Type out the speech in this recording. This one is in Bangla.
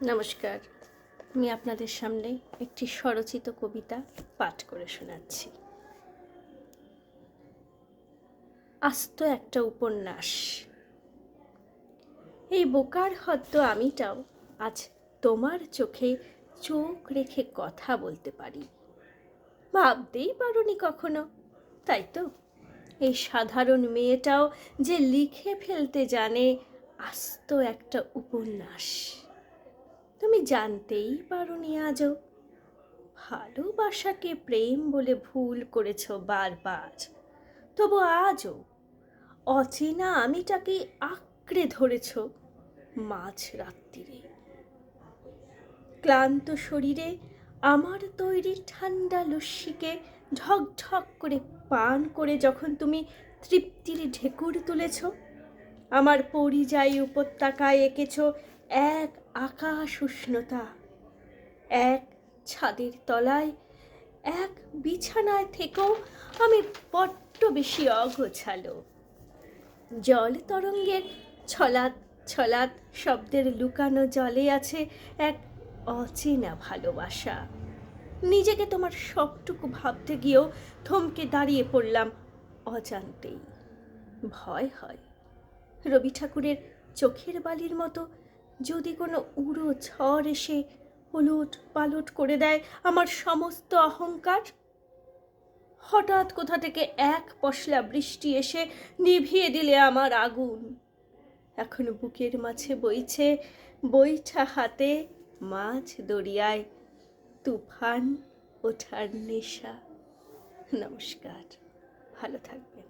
নমস্কার। আমি আপনাদের সামনে একটি স্বরচিত কবিতা পাঠ করে শোনাচ্ছি। আস্ত একটা উপন্যাস। এই বোকার হদ্দ আমিটাও আজ তোমার চোখে চোখ রেখে কথা বলতে পারি। ভাবতেই পারোনি কখনো, তাই তো? এই সাধারণ মেয়েটাও যে লিখে ফেলতে জানে আস্ত একটা উপন্যাস। তুমি জানতেই পারোনি আজও। ভালোবাসাকে প্রেম বলে ভুল করেছ বারবার। তবু আজও অচেনা আমিটাকে আঁকড়ে ধরেছ মাঝ রাত্রিরে। ক্লান্ত শরীরে আমার তৈরি ঠান্ডা লস্যিকে ঢকঢক করে পান করে যখন তুমি তৃপ্তির ঢেকুর তুলেছ, আমার পরিযায়ী উপত্যকায় এঁকেছ এক আকাশ উষ্ণতা। এক ছাদের তলায়, এক বিছানায় থেকেও আমি বড্ড বেশি অগোছালো। জল তরঙ্গের ছলাৎ ছলাৎ শব্দের লুকানো জলে আছে এক অচেনা ভালোবাসা। নিজেকে তোমার সবটুকু ভাবতে গিয়েও থমকে দাঁড়িয়ে পড়লাম অজান্তেই। ভয় হয়। রবি ঠাকুরের চোখের বালির মতো যদি কোনো উড়ো ঝড় এসে ওলট পালট করে দেয় আমার সমস্ত অহংকার? হঠাৎ কোথা থেকে এক পশলা বৃষ্টি এসে নিভিয়ে দিলে আমার আগুন। এখন বুকের মাঝে বইছে বইটা হাতে মাছ দরিয়ায় তুফান ওঠার নেশা। নমস্কার, ভালো থাকবে